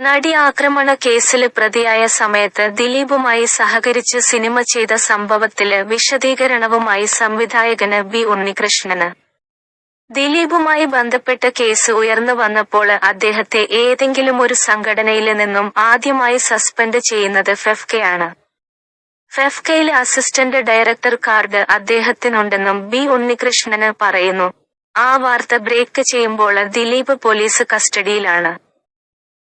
നടി ആക്രമണ കേസിൽ പ്രതിയായ സമയത്ത് ദിലീപുമായി സഹകരിച്ച് സിനിമ ചെയ്ത സംഭവത്തിൽ വിശദീകരണവുമായി സംവിധായകന് ബി ഉണ്ണികൃഷ്ണന്. ദിലീപുമായി ബന്ധപ്പെട്ട കേസ് ഉയർന്നു വന്നപ്പോൾ അദ്ദേഹത്തെ ഏതെങ്കിലും ഒരു സംഘടനയിൽ നിന്നും ആദ്യമായി സസ്പെൻഡ് ചെയ്യുന്നത് ഫെഫ്കയാണ്. ഫെഫ്കയിലെ അസിസ്റ്റന്റ് ഡയറക്ടർ കാർഡ് അദ്ദേഹത്തിനുണ്ടെന്നും ബി ഉണ്ണികൃഷ്ണന് പറയുന്നു. ആ വാർത്ത ബ്രേക്ക് ചെയ്യുമ്പോൾ ദിലീപ് പോലീസ് കസ്റ്റഡിയിലാണ്.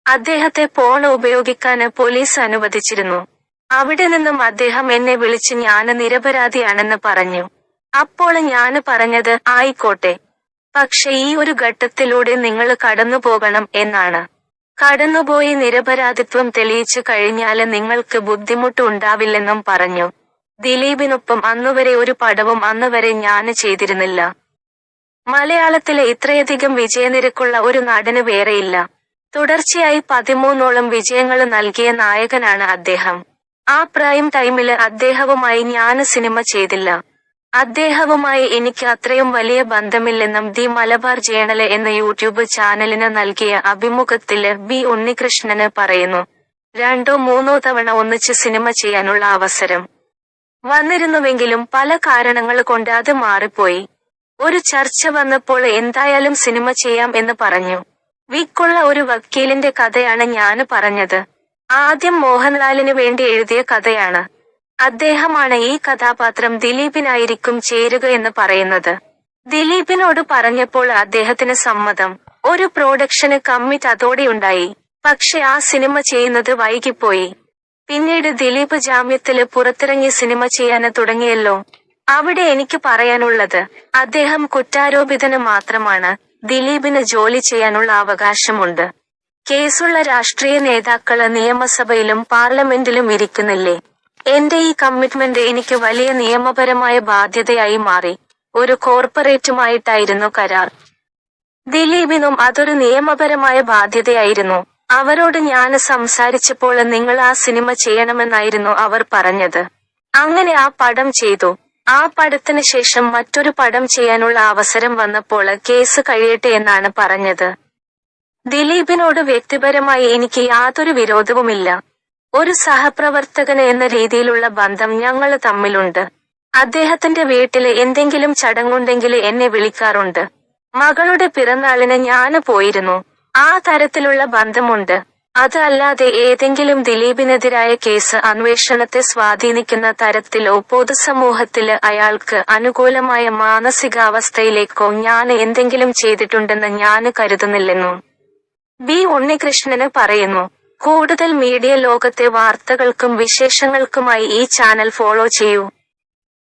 അദ്ദേഹത്തെ ഫോൺ ഉപയോഗിക്കാന് പോലീസ് അനുവദിച്ചിരുന്നു. അവിടെ നിന്നും അദ്ദേഹം എന്നെ വിളിച്ച് ഞാൻ നിരപരാധിയാണെന്ന് പറഞ്ഞു. അപ്പോൾ ഞാൻ പറഞ്ഞത് ആയിക്കോട്ടെ. പക്ഷെ ഈ ഒരു ഘട്ടത്തിലൂടെ നിങ്ങൾ കടന്നു പോകണം എന്നാണ്. കടന്നുപോയി നിരപരാധിത്വം തെളിയിച്ചു കഴിഞ്ഞാൽ നിങ്ങൾക്ക് ബുദ്ധിമുട്ട് ഉണ്ടാവില്ലെന്നും പറഞ്ഞു. ദിലീപിനൊപ്പം അന്നുവരെ ഒരു പടവും അന്നുവരെ ഞാൻ ചെയ്തിരുന്നില്ല. മലയാളത്തിലെ ഇത്രയധികം വിജയനിരക്കുള്ള ഒരു നടന് വേറെയില്ല. തുടർച്ചയായി പതിമൂന്നോളം വിജയങ്ങൾ നൽകിയ നായകനാണ് അദ്ദേഹം. ആ പ്രൈം ടൈമിൽ അദ്ദേഹവുമായി ഞാൻ സിനിമ ചെയ്തില്ല. അദ്ദേഹവുമായി എനിക്ക് അത്രയും വലിയ ബന്ധമില്ലെന്നും ദി മലബാർ ജേണൽ എന്ന യൂട്യൂബ് ചാനലിന് നൽകിയ അഭിമുഖത്തിൽ ബി ഉണ്ണികൃഷ്ണന് പറയുന്നു രണ്ടോ മൂന്നോ തവണ ഒന്നിച്ച് സിനിമ ചെയ്യാനുള്ള അവസരം വന്നിരുന്നുവെങ്കിലും പല കാരണങ്ങൾ കൊണ്ട് അത് മാറിപ്പോയി. ഒരു ചർച്ച വന്നപ്പോൾ എന്തായാലും സിനിമ ചെയ്യാം എന്ന് പറഞ്ഞു. വിക്കുള്ള ഒരു വക്കീലിന്റെ കഥയാണ് ഞാൻ പറഞ്ഞത്. ആദ്യം മോഹൻലാലിന് വേണ്ടി എഴുതിയ കഥയാണ്. അദ്ദേഹമാണ് ഈ കഥാപാത്രം ദിലീപിനായിരിക്കും ചേരുക എന്ന് പറയുന്നത്. ദിലീപിനോട് പറഞ്ഞപ്പോൾ അദ്ദേഹത്തിന് സമ്മതം. ഒരു പ്രൊഡക്ഷന് കമ്മിറ്റ് അതോടെയുണ്ടായി പക്ഷെ ആ സിനിമ ചെയ്യുന്നത് വൈകിപ്പോയി. പിന്നീട് ദിലീപ് ജാമ്യത്തിൽ പുറത്തിറങ്ങി സിനിമ ചെയ്യാന് തുടങ്ങിയല്ലോ. അവിടെ എനിക്ക് പറയാനുള്ളത് അദ്ദേഹം കുറ്റാരോപിതന് മാത്രമാണ്. ദിലീപിന് ജോലി ചെയ്യാനുള്ള അവകാശമുണ്ട്. കേസുള്ള രാഷ്ട്രീയ നേതാക്കൾ നിയമസഭയിലും പാർലമെന്റിലും ഇരിക്കുന്നില്ലേ? എന്റെ ഈ കമ്മിറ്റ്മെന്റ് എനിക്ക് വലിയ നിയമപരമായ ബാധ്യതയായി മാറി. ഒരു കോർപ്പറേറ്റുമായിട്ടായിരുന്നു കരാർ. ദിലീപിനും അതൊരു നിയമപരമായ ബാധ്യതയായിരുന്നു. അവരോട് ഞാൻ സംസാരിച്ചപ്പോൾ നിങ്ങൾ ആ സിനിമ ചെയ്യണമെന്നായിരുന്നു അവർ പറഞ്ഞത്. അങ്ങനെ ആ പടം ചെയ്തു. ആ പടത്തിന് ശേഷം മറ്റൊരു പടം ചെയ്യാനുള്ള അവസരം വന്നപ്പോൾ കേസ് കഴിയട്ടെ എന്നാണ് പറഞ്ഞത്. ദിലീപിനോട് വ്യക്തിപരമായി എനിക്ക് യാതൊരു വിരോധവുമില്ല. ഒരു സഹപ്രവർത്തകന് എന്ന രീതിയിലുള്ള ബന്ധം ഞങ്ങൾ തമ്മിലുണ്ട്. അദ്ദേഹത്തിന്റെ വീട്ടിൽ എന്തെങ്കിലും ചടങ്ങുണ്ടെങ്കിൽ എന്നെ വിളിക്കാറുണ്ട്. മകളുടെ പിറന്നാളിന് ഞാൻ പോയിരുന്നു. ആ തരത്തിലുള്ള ബന്ധമുണ്ട്. അത് അല്ലാതെ ഏതെങ്കിലും ദിലീപിനെതിരായ കേസ് അന്വേഷണത്തെ സ്വാധീനിക്കുന്ന തരത്തിലോ പൊതുസമൂഹത്തിൽ അയാൾക്ക് അനുകൂലമായ മാനസികാവസ്ഥയിലേക്കോ ഞാൻ എന്തെങ്കിലും ചെയ്തിട്ടുണ്ടെന്ന് ഞാൻ കരുതുന്നില്ലെന്നും ബി ഉണ്ണികൃഷ്ണന് പറയുന്നു. കൂടുതൽ മീഡിയ ലോകത്തെ വാർത്തകൾക്കും വിശേഷങ്ങൾക്കുമായി ഈ ചാനൽ ഫോളോ ചെയ്യൂ.